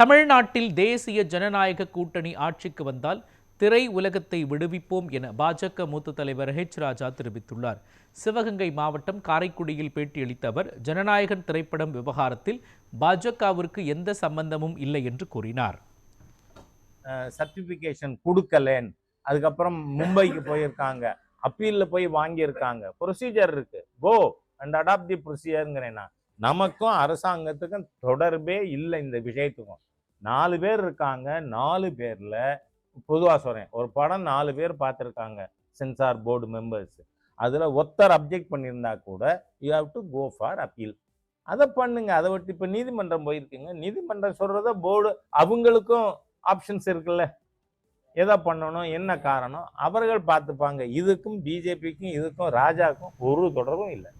தமிழ்நாட்டில் தேசிய ஜனநாயக கூட்டணி ஆட்சிக்கு வந்தால் திரை உலகத்தை விடுவிப்போம் என பாஜக மூத்த தலைவர் ஹெச் ராஜா தெரிவித்துள்ளார். சிவகங்கை மாவட்டம் காரைக்குடியில் பேட்டியளித்த அவர் ஜனநாயகன் திரைப்படம் விவகாரத்தில் பாஜகவிற்கு எந்த சம்பந்தமும் இல்லை என்று கூறினார். சர்டிஃபிகேஷன் கொடுக்கலேன். அதுக்கப்புறம் மும்பைக்கு போயிருக்காங்க. அப்பீலில் போய் வாங்கியிருக்காங்க. ப்ரொசீஜர் இருக்கு. கோ அண்ட் அடாப்ட் தி ப்ரொசீஜருங்கிறேன் நான். நமக்கும் அரசாங்கத்துக்கும் தொடர்பே இல்லை இந்த விஷயத்துக்கும். நாலு பேர் இருக்காங்க நாலு பேரில் பொதுவாக சொல்கிறேன் ஒரு படம் நாலு பேர் பார்த்துருக்காங்க சென்சார் போர்டு மெம்பர்ஸ். அதில் ஒத்தர் அப்ஜெக்ட் பண்ணியிருந்தா கூட you have to go for appeal அதை பண்ணுங்க. அதை விட்டு இப்போ நீதிமன்றம் போயிருக்கீங்க. நீதிமன்றம் சொல்கிறத போர்டு அவங்களுக்கும் ஆப்ஷன்ஸ் இருக்குல்ல. எதை பண்ணணும் என்ன காரணம் அவர்கள் பார்த்துப்பாங்க. இதுக்கும் பிஜேபிக்கும் இதுக்கும் ராஜாக்கும் ஒரு தொடர்பும் இல்லை.